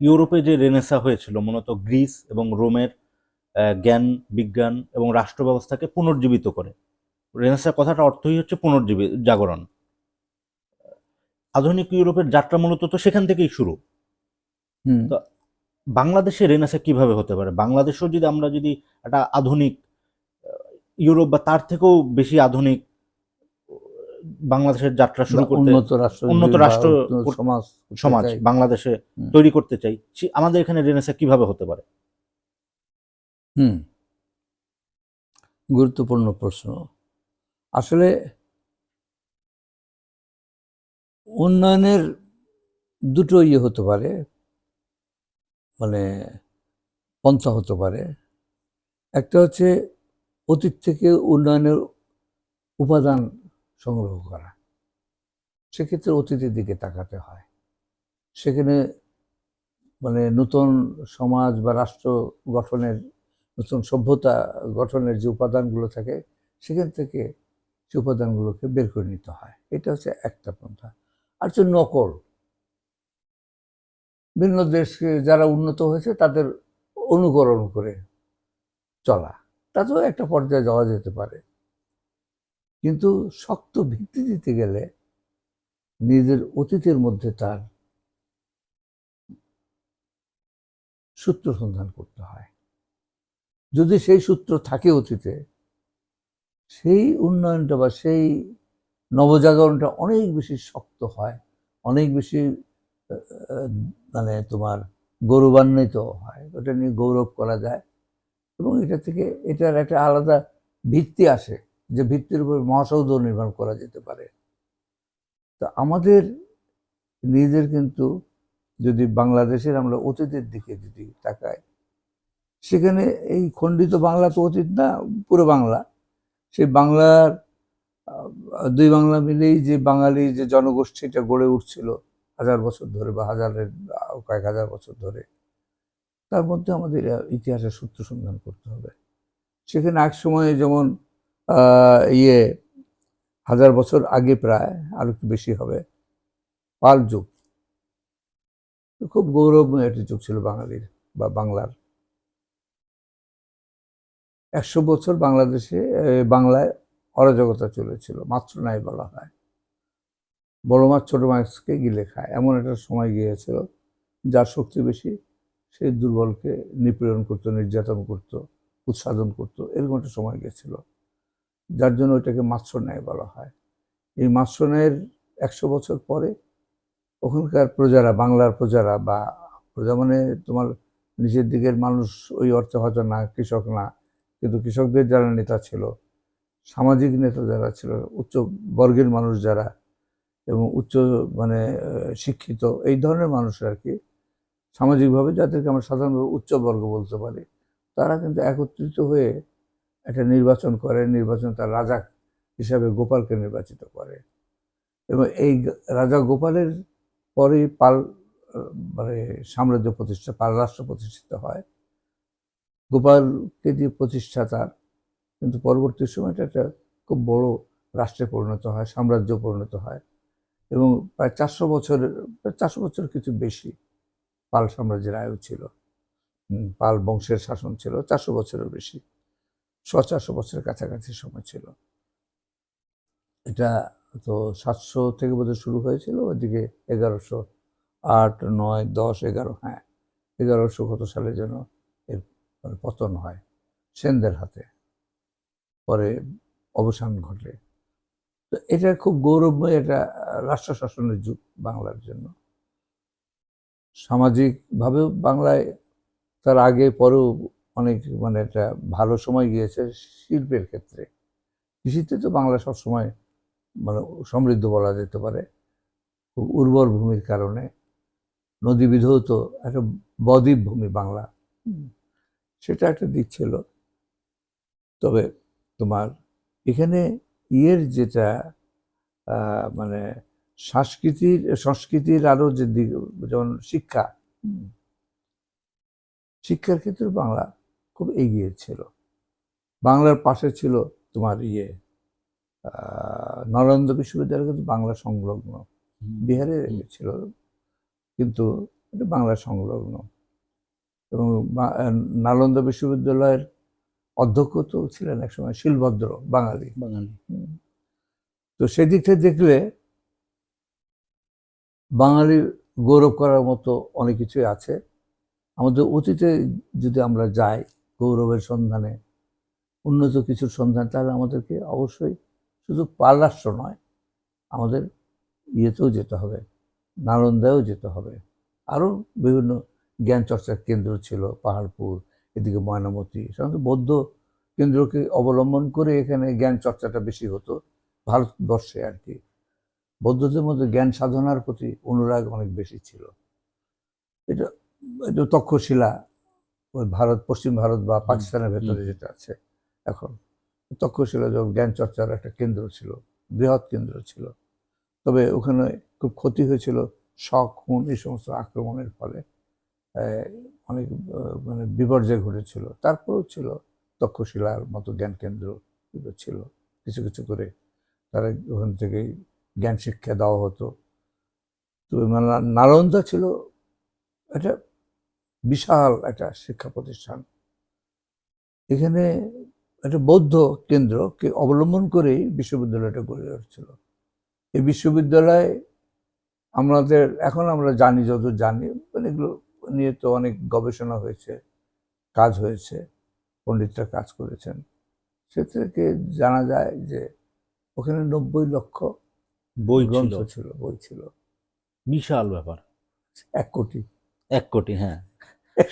ইউরোপে যে রেনেসা হয়েছিল মূলত গ্রিস এবং রোমের জ্ঞান বিজ্ঞান এবং রাষ্ট্র ব্যবস্থাকে পুনর্জীবিত করে। রেনেসা কথাটা অর্থই হচ্ছে পুনর্জীবী জাগরণ। আধুনিক ইউরোপের যাত্রা মূলত তো সেখান থেকেই শুরু। হুম। তো বাংলাদেশে রেনেসা কীভাবে হতে পারে? বাংলাদেশেও যদি আমরা যদি একটা আধুনিক ইউরোপ বা তার থেকেও বেশি আধুনিক বাংলাদেশের যাত্রা শুরু করতে উন্নত রাষ্ট্র উন্নত রাষ্ট্র সমাজ সমাজ বাংলাদেশে তৈরি করতে চাই আমাদের এখানে রেনেসা কীভাবে হতে পারে? হুম। গুরুত্বপূর্ণ প্রশ্ন। আসলে উন্নয়নের দুটো ইয়ে হতে পারে মানে পন্থা হতে পারে। একটা হচ্ছে অতীত থেকে উন্নয়নের উপাদান সংগ্রহ করা। সেক্ষেত্রে অতীতের দিকে তাকাতে হয়। সেখানে মানে নতুন সমাজ বা রাষ্ট্র গঠনের, নতুন সভ্যতা গঠনের যে উপাদানগুলো থাকে, সেখান থেকে সে উপাদানগুলোকে বের করে নিতে হয়। এটা হচ্ছে একটা পন্থা। আর হচ্ছে নকল। ভিন্ন দেশকে যারা উন্নত হয়েছে, তাদের অনুকরণ করে চলা। তাতেও একটা পর্যায়ে যাওয়া যেতে পারে। কিন্তু শক্ত ভিত্তি দিতে গেলে নিজের অতীতের মধ্যে তার সূত্র সন্ধান করতে হয়। যদি সেই সূত্র থাকে অতীতে, সেই উন্নয়নটা বা সেই নবজাগরণটা অনেক বেশি শক্ত হয়, অনেক বেশি মানে তোমার গৌরবান্বিত হয়, ওটা নিয়ে গৌরব করা যায় এবং এটা থেকে এটার একটা আলাদা ভিত্তি আসে। যে ভিত্তির উপর মহাসৌধ নির্মাণ করা যেতে পারে। তো আমাদের নিজেদের কিন্তু যদি বাংলাদেশের আমরা অতীতের দিকে যদি তাকাই, সেখানে এই খণ্ডিত বাংলা তো অতীত না, পুরো বাংলা। সেই বাংলার দুই বাংলা মিলেই যে বাঙালি যে জনগোষ্ঠীটা গড়ে উঠছিল হাজার বছর ধরে বা হাজারের কয়েক হাজার বছর ধরে, তার মধ্যে আমাদের ইতিহাসের সূত্র সন্ধান করতে হবে। সেখানে এক সময়ে যেমন ইয়ে হাজার বছর আগে প্রায় আরও একটু বেশি হবে। পাল যুগ। খুব গৌরবময় একটি যুগ ছিল বাঙালির বা বাংলার। একশো বছর বাংলাদেশে বাংলায় অরাজকতা চলেছিল, মাত্র নাই বলা হয়। বড় মাছ ছোট মাছকে গিলে খায়, এমন একটা সময় গিয়েছিল যার শক্তি বেশি সেই দুর্বলকে নিপীড়ন করতো, নির্যাতন করতো, উৎসাদন করতো, এরকম একটা সময় গিয়েছিল। যার জন্য ওইটাকে মাৎস্য ন্যায় বলা হয়। এই মাৎস্য ন্যায়ের একশো বছর পরে ওখানকার প্রজারা, বাংলার প্রজারা বা প্রজা মানে তোমার নিচের দিকের মানুষ, ওই অর্থে হয়তো না, কৃষক না, কিন্তু কৃষকদের যারা নেতা ছিল, সামাজিক নেতা যারা ছিল, উচ্চ বর্গের মানুষ যারা এবং উচ্চ মানে শিক্ষিত, এই ধরনের মানুষ আর কি সামাজিকভাবে যাদেরকে আমরা সাধারণভাবে উচ্চ বর্গ বলতে পারি, তারা কিন্তু একত্রিত হয়ে একটা নির্বাচন করে, নির্বাচন তার রাজা হিসাবে গোপালকে নির্বাচিত করে। এবং এই রাজা গোপালের পরেই পাল মানে সাম্রাজ্য প্রতিষ্ঠা, পাল রাষ্ট্র প্রতিষ্ঠিত হয়। গোপালকে দিয়ে প্রতিষ্ঠা তার। কিন্তু পরবর্তী সময় এটা একটা খুব বড় রাষ্ট্রে পরিণত হয়, সাম্রাজ্য পরিণত হয়। এবং প্রায় চারশো বছরের প্রায় চারশো বছর কিছু বেশি পাল সাম্রাজ্যের আয়ু ছিল। পাল বংশের শাসন ছিল, চারশো বছরের বেশি। ছ চারশো বছরের কাছাকাছি সময় ছিল। এটা তো সাতশো থেকে বোধহয় শুরু হয়েছিল, ওইদিকে এগারোশো আট, নয়, দশ, এগারো হ্যাঁ এগারোশো কত সালে যেন এর মানে পতন হয়, সেনদের হাতে। পরে অবসান ঘটে তো এটা খুব গৌরবময় এটা রাষ্ট্র শাসনের যুগ বাংলার জন্য। সামাজিকভাবেও বাংলায় তার আগে পরেও অনেক মানে একটা ভালো সময় গিয়েছে শিল্পের ক্ষেত্রে। কৃষিতে তো বাংলা সবসময় মানে সমৃদ্ধ বলা যেতে পারে। খুব উর্বর ভূমির কারণে। নদী বিধৌত একটা বদ্বীপ ভূমি বাংলা। সেটা একটা দিক ছিল। তবে তোমার এখানে ইয়ের যেটা মানে সংস্কৃতির সংস্কৃতির আরও যে দিক যেমন শিক্ষা। শিক্ষার ক্ষেত্রে বাংলা খুব এগিয়ে ছিল। বাংলার পাশে ছিল তোমার ইয়ে নরেন্দ্র বিশ্ববিদ্যালয় কিন্তু বাংলা সংলগ্ন। বিহারে ছিল কিন্তু এটা বাংলা সংলগ্ন। এবং নালন্দা বিশ্ববিদ্যালয়ের অধ্যক্ষ তো ছিলেন একসময় শিলভদ্র বাঙালি। বাঙালি। তো সেদিক থেকে দেখলে বাঙালির গৌরব করার মতো অনেক কিছুই আছে। আমাদের অতীতে যদি আমরা যাই গৌরবের সন্ধানে, উন্নত কিছুর সন্ধান, তাহলে আমাদেরকে অবশ্যই শুধু পাররাষ্ট্র নয়, আমাদের ইয়েতেও যেতে হবে, নালন্দায়ও যেতে হবে। আরও বিভিন্ন জ্ঞান চর্চার কেন্দ্র ছিল, পাহাড়পুর, এদিকে ময়নামতি সাধারণত বৌদ্ধ কেন্দ্রকে অবলম্বন করে এখানে জ্ঞান চর্চাটা বেশি হতো, ভারতবর্ষে আর কি। বৌদ্ধদের মধ্যে জ্ঞান সাধনার প্রতি অনুরাগ অনেক বেশি ছিল। এটা এটা তক্ষশিলা ওই ভারত পশ্চিম ভারত বা পাকিস্তানের ভেতরে যেটা আছে এখন। তক্ষশিলা যখন জ্ঞান চর্চার একটা কেন্দ্র ছিল বৃহৎ কেন্দ্র ছিল। তবে ওখানে খুব ক্ষতি হয়েছিল শখ খুন এই সমস্ত আক্রমণের ফলে। অনেক মানে বিপর্যয় ঘটেছিল। তারপরেও ছিল তক্ষশিলার মতো জ্ঞান কেন্দ্র ছিল। কিছু কিছু করে তারা ওখান থেকে জ্ঞান শিক্ষা দেওয়া হতো। তো না- নালন্দা ছিল একটা বিশাল একটা শিক্ষা প্রতিষ্ঠান। এখানে একটা বৌদ্ধ কেন্দ্রকে অবলম্বন করেই বিশ্ববিদ্যালয়টা গড়ে উঠছিল। এই বিশ্ববিদ্যালয় আমাদের এখন আমরা জানি যত জানি মানে এগুলো নিয়ে তো অনেক গবেষণা হয়েছে কাজ হয়েছে পণ্ডিতরা কাজ করেছেন। সে থেকে জানা যায় যে ওখানে নব্বই লক্ষ বই গ্রন্থ ছিল বই ছিল। বিশাল ব্যাপার। এক কোটি। এক কোটি হ্যাঁ।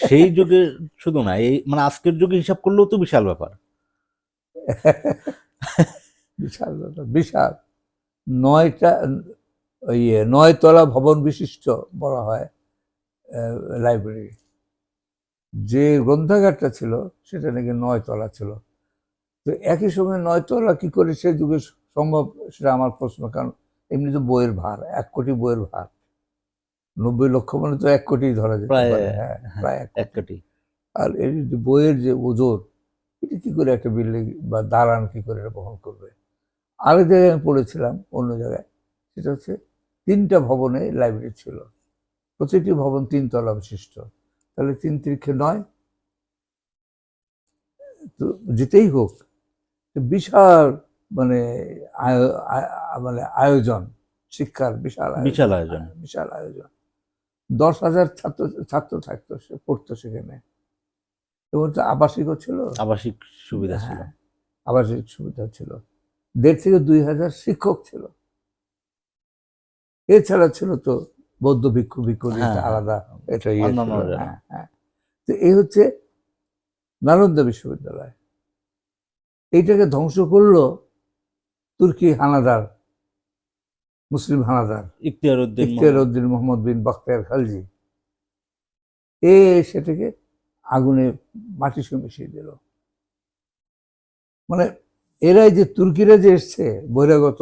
সেই যুগে শুধু না এই মানে আজকের যুগে হিসাব করলেও তো বিশাল ব্যাপার। বিশাল ব্যাপার, বিশাল। নয়টা ওই ইয়ে, নয়তলা ভবন বিশিষ্ট বলা হয় লাইব্রেরি যে গ্রন্থাগারটা ছিল সেটা নাকি নয়তলা ছিল। তো একই সঙ্গে নয়তলা কি করে সে যুগে সম্ভব সেটা আমার প্রশ্ন কারণ এমনি তো বইয়ের ভার এক কোটি বইয়ের ভার। নব্বই লক্ষ মানে তো এক কোটি ধরা যায় প্রায়, হ্যাঁ হ্যাঁ, প্রায় এক কোটি। আর এর বইয়ের যে ওজন এটা কি করে একটা বিল্ডিং বা দালান কি করে এটা বহন করবে? আরেক জায়গায় আমি পড়েছিলাম অন্য জায়গায় সেটা হচ্ছে তিনটা ভবনে লাইব্রেরি ছিল। প্রতিটি ভবন তিনতলা বিশিষ্ট তাহলে তিন তিরিখে নয়। তো যেতেই হোক বিশাল মানে মানে আয়োজন শিক্ষার বিশাল বিশাল আয়োজন। হ্যাঁ, বিশাল আয়োজন। দশ হাজার ছাত্র ছাত্র থাকতো সে পড়তো সেখানে। এবং তো আবাসিকও ছিল। আবাসিক সুবিধা ছিল। হ্যাঁ, আবাসিক সুবিধা ছিল। দেড় থেকে দুই হাজার শিক্ষক ছিল। এছাড়া ছিল তো বৌদ্ধ ভিক্ষু ভিক্ষু হ্যাঁ, আলাদা এটা ইয়ে ছিল। হ্যাঁ, হ্যাঁ। তো এই হচ্ছে নালন্দা বিশ্ববিদ্যালয়। এইটাকে ধ্বংস করল তুর্কি হানাদার মুসলিম হানাদার। ইখতিয়ার উদ্দিন মোহাম্মদ। বিন বখতিয়ার খালজি। এ সেটাকে আগুনে মাটির সঙ্গে মিশিয়ে দিল। মানে এরাই যে তুর্কিরা যে এসছে বহিরাগত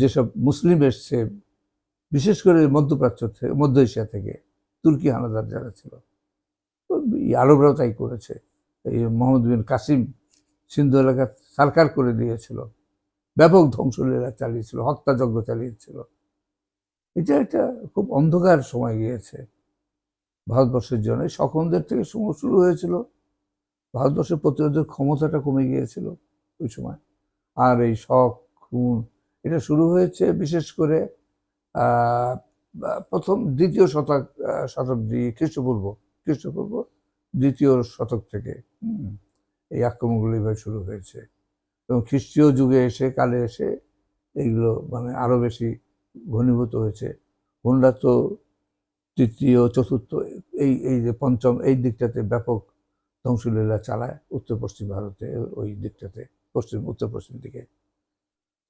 যেসব মুসলিম এসছে বিশেষ করে মধ্যপ্রাচ্য থেকে মধ্য এশিয়া থেকে তুর্কি হানাদার যারা ছিল আরবরাও তাই করেছে। এই মোহাম্মদ বিন কাসিম সিন্ধু এলাকা সরকার করে দিয়েছিল। ব্যাপক ধ্বংসলীলা চালিয়েছিল, হত্যাযজ্ঞ চালিয়েছিল। এটা একটা খুব অন্ধকার সময় গিয়েছে ভারতবর্ষের জন্য। শকনদের থেকে শুরু- শুরু হয়েছিল, ভারতবর্ষের প্রতিরোধের ক্ষমতাটা কমে গিয়েছিল ওই সময়। আর এই শখ খুন এটা শুরু হয়েছে বিশেষ করে প্রথম দ্বিতীয় শতক শতাব্দী খ্রিস্টপূর্ব খ্রিস্টপূর্ব দ্বিতীয় শতক থেকে এই আক্রমণগুলো এভাবে শুরু হয়েছে। এবং খ্রিস্টীয় যুগে এসে, কালে এসে এইগুলো মানে আরও বেশি ঘনীভূত হয়েছে। হুন্ডা তো তৃতীয়, চতুর্থ, এই এই যে পঞ্চম, এই দিকটাতে ব্যাপক ধ্বংসলীলা চালায় উত্তর পশ্চিম ভারতে, ওই দিকটাতে, পশ্চিম, উত্তর পশ্চিম দিকে।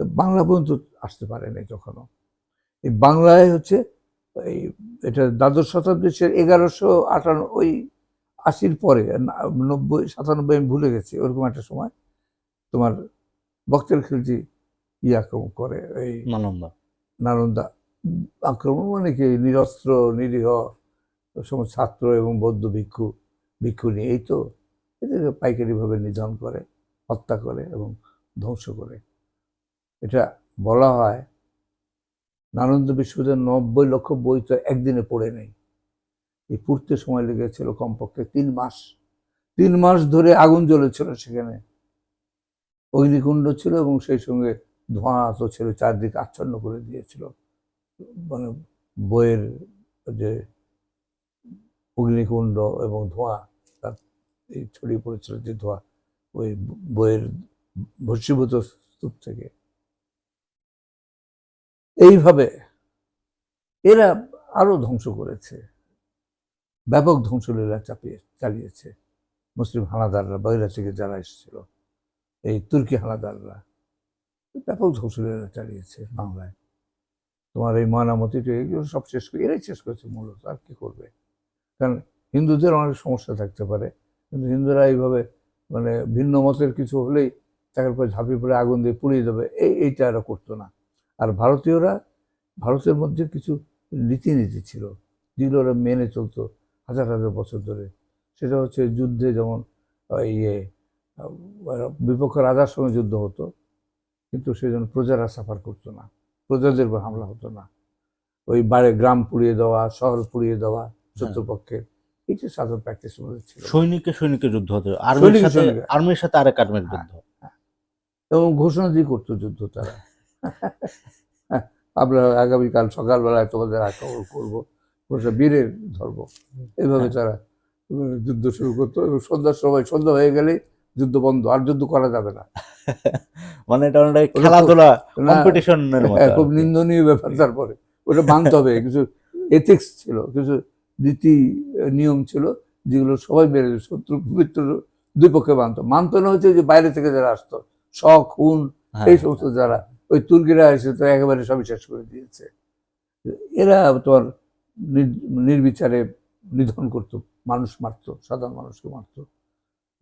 তো বাংলা পর্যন্ত আসতে পারেনি কখনো। এই বাংলায় হচ্ছে এই, এটা দ্বাদশ শতাব্দী সে এগারোশো আটান্ন ওই আশির পরে নব্বই, সাতানব্বই আমি ভুলে গেছি, ওরকম একটা সময়। তোমার বক্তের খিলজি ই আক্রমণ করে এই নালন্দা। নালন্দা। আক্রমণ মানে কি? নিরস্ত্র নিরীহ সমস্ত ছাত্র এবং বৌদ্ধ ভিক্ষু ভিক্ষু নিয়ে। এই তো এদেরকে পাইকারিভাবে নিধন করে হত্যা করে এবং ধ্বংস করে। এটা বলা হয় নালন্দা বিশ্ববিদ্যালয়ের নব্বই লক্ষ বই তো একদিনে পড়ে নেই। এই পুড়তে সময় লেগেছিল কমপক্ষে তিন মাস। তিন মাস ধরে আগুন জ্বলেছিল সেখানে। অগ্নিকুণ্ড ছিল এবং সেই সঙ্গে ধোঁয়া তো ছিল, চারদিকে আচ্ছন্ন করে দিয়েছিল। মানে বইয়ের যে অগ্নিকুণ্ড এবং ধোঁয়া, তার এই ছড়িয়ে পড়েছিল যে ধোঁয়া, ওই বইয়ের ভস্মীভূত স্তূপ থেকে। এইভাবে এরা আরও ধ্বংস করেছে। ব্যাপক ধ্বংসলীলা চাপিয়ে, চালিয়েছে। মুসলিম হানাদাররা বাইরে থেকে যারা এসেছিল এই তুর্কি হানাদাররা। ব্যাপক ধ্বংসলীলা চালিয়েছে বাংলায়। তোমার এই ময়নামতি টু এগুলো সব শেষ করে এরাই শেষ করেছে মূলত, আর কি করবে? কারণ হিন্দুদের অনেক সমস্যা থাকতে পারে। কিন্তু হিন্দুরা এইভাবে মানে ভিন্ন মতের কিছু হলেই তার উপরে ঝাঁপিয়ে পড়ে, আগুন দিয়ে পুড়িয়ে দেবে, এই এইটা এরা করতো না। আর ভারতীয়রা, ভারতের মধ্যে কিছু রীতিনীতি ছিল, যেগুলো ওরা মেনে চলতো হাজার হাজার বছর ধরে। সেটা হচ্ছে যুদ্ধে যেমন ইয়ে বিপক্ষ রাজার সঙ্গে যুদ্ধ হতো কিন্তু সেই জন্য প্রজারা সাফার করতো না প্রজাদের উপর হামলা হতো না। ওই বাড়ি গ্রাম পুড়িয়ে দেওয়া শহর পুড়িয়ে দেওয়া শত্রুপক্ষের এইটা সাধারণ প্র্যাকটিস মধ্যে ছিল। সৈনিকে সৈনিকে যুদ্ধ হতো আর্মির সাথে। আর্মির সাথে আরেক আর্মির যুদ্ধ। এবং ঘোষণা দিয়ে করতো যুদ্ধ তারা। আমরা আগামীকাল সকালবেলায় তোমাদের আক্রমণ করব বীরের ধর্ম এইভাবে তারা যুদ্ধ শুরু করতো এবং সন্ধ্যার সময় সন্ধ্যা হয়ে গেলে যুদ্ধ বন্ধ আর যুদ্ধ করা যাবে না। মানে এটা খুব- খেলাধুলা কম্পিটিশনের মতো হ্যাঁ, খুব নিন্দনীয় ব্যাপার তারপরে। ওটা মানতে হবে কিছু এথিক্স ছিল কিছু নীতি নিয়ম ছিল যেগুলো সবাই যেত। শত্রু মিত্র দুই পক্ষে মানতো মানতো না হচ্ছে যে বাইরে থেকে যারা আসতো শখ খুন হ্যাঁ, এই সমস্ত যারা ওই তুর্কিরা এসে তো একেবারে সবই শেষ করে দিয়েছে। এরা তোমার নির- নির্বিচারে নিধন করতো মানুষ মারতো সাধারণ মানুষকে মারতো।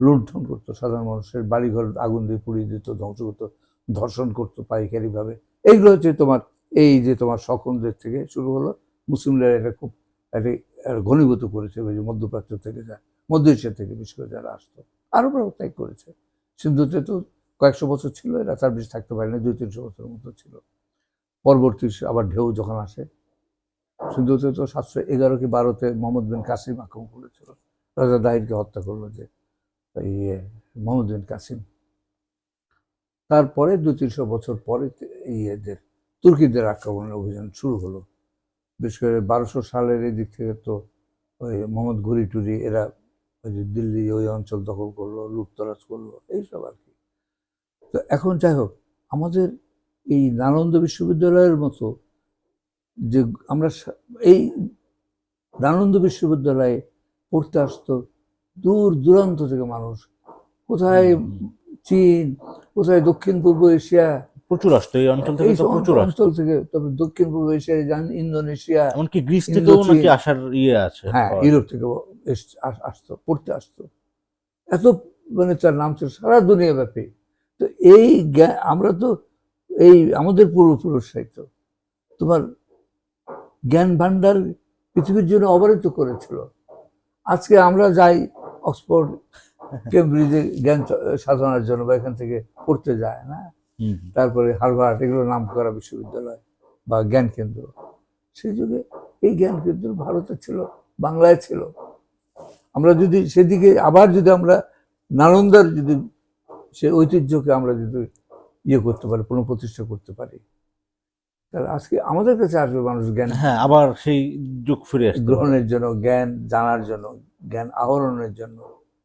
লুণ্ঠন করতো সাধারণ মানুষের, বাড়িঘর আগুন দিয়ে পুড়িয়ে দিত, ধ্বংস করতো, ধর্ষণ করতো পাইকারিভাবে। এইগুলো হচ্ছে তোমার, এই যে তোমার সকলদের থেকে শুরু হলো, মুসলিমরা এটা খুব একটা ঘনীভূত করেছে যে মধ্যপ্রাচ্য থেকে যা, মধ্য এশিয়া থেকে বিশেষ করে যারা আসতো। আরও তাই করেছে। সিন্ধুতে তো কয়েকশো বছর ছিল, এরা তার বেশি থাকতে পারেনি, দুই তিনশো বছরের মতো ছিল। পরবর্তী আবার ঢেউ যখন আসে, সিন্ধুতে তো সাতশো এগারো কি বারোতে মোহাম্মদ বিন কাসিম আক্রমণ করেছিল। রাজা দাহিরকে হত্যা করল যে ইয়ে মোহাম্মদ বিন কাসিম। তারপরে দু তিনশো বছর পরে ইয়েদের, তুর্কিদের আক্রমণের অভিযান শুরু হলো। বিশেষ করে বারোশো সালের এই দিক থেকে তো ওই মোহাম্মদ ঘুরি টুরি এরা ওই যে দিল্লি ওই অঞ্চল দখল করল, লুটতরাজ করল, এইসব আর কি। তো এখন যাই হোক, আমাদের এই নালন্দা বিশ্ববিদ্যালয়ের মতো যে আমরা এই নালন্দা বিশ্ববিদ্যালয়ে পড়তে আসতো দূর দূরান্ত থেকে মানুষ। কোথায় চীন কোথায় দক্ষিণ পূর্ব এশিয়া? প্রচুর আসতো এই অঞ্চল থেকে তো প্রচুর অঞ্চল থেকে তারপরে দক্ষিণ পূর্ব এশিয়ায় যান ইন্দোনেশিয়া এমনকি গ্রিস থেকেও নাকি আসার ইয়ে আছে। হ্যাঁ ইউরোপ থেকে আসতো পড়তে আসতো। এত মানে তার নাম ছিল সারা দুনিয়া ব্যাপী। তো এই আমরা তো এই আমাদের পূর্বপুরুষরাই তো। তোমার জ্ঞান ভাণ্ডার পৃথিবীর জন্য অবরিত করেছিল। আজকে আমরা যাই অক্সফোর্ড কেমব্রিজে জ্ঞান সাধনার জন্য বা এখান থেকে পড়তে যায় না? তারপরে হারভার্ড এগুলো নাম করা বিশ্ববিদ্যালয় বা জ্ঞান কেন্দ্র। সেই যুগে এই জ্ঞান কেন্দ্র ভারতে ছিল বাংলায় ছিল। আমরা যদি সেদিকে আবার যদি আমরা নালন্দার যদি সে ঐতিহ্যকে আমরা যদি ইয়ে করতে পারি পুনঃপ্রতিষ্ঠা করতে পারি তাহলে আজকে আমাদের কাছে আসবে মানুষ জ্ঞান। হ্যাঁ আবার সেই যুগ ফিরে গ্রহণের জন্য জ্ঞান জানার জন্য। জ্ঞান আহরণের জন্য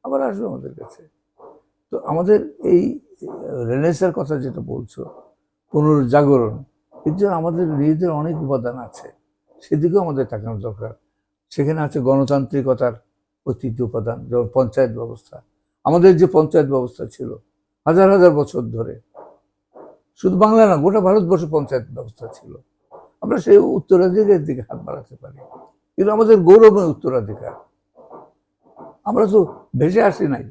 আবার আসবে আমাদের কাছে। তো আমাদের এই রেনেসার কথা যেটা বলছো, পুনর্জাগরণ, এর জন্য আমাদের নিজেদের অনেক উপাদান আছে। সেদিকেও আমাদের তাকানো দরকার। সেখানে আছে গণতান্ত্রিকতার ঐতিহ্য উপাদান, যেমন পঞ্চায়েত ব্যবস্থা। আমাদের যে পঞ্চায়েত ব্যবস্থা ছিল, হাজার হাজার বছর ধরে, শুধু বাংলা না, গোটা ভারতবর্ষে পঞ্চায়েত ব্যবস্থা ছিল। আমরা সেই উত্তরাধিকারের দিকে হাত বাড়াতে পারি। কিন্তু আমাদের গৌরবময় উত্তরাধিকার। আমরা তো ভেসে আসি নাই।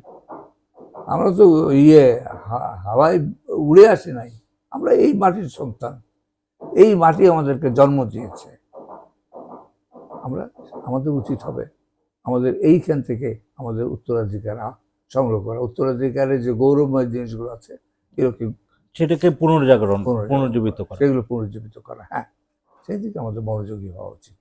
আমরা তো ইয়ে হাওয়ায় উড়ে আসি নাই। আমরা এই মাটির সন্তান। এই মাটি আমাদেরকে জন্ম দিয়েছে। আমরা আমাদের উচিত হবে আমাদের এইখান থেকে আমাদের উত্তরাধিকার সংগ্রহ করা। উত্তরাধিকারের যে গৌরবময় জিনিসগুলো আছে এরকম সেটাকে পুনর্জাগরণ পুনর্জাগরণ পুনর্জীবিত করা। সেগুলো পুনর্জীবিত করা হ্যাঁ। সেই দিকে আমাদের মনোযোগী হওয়া উচিত।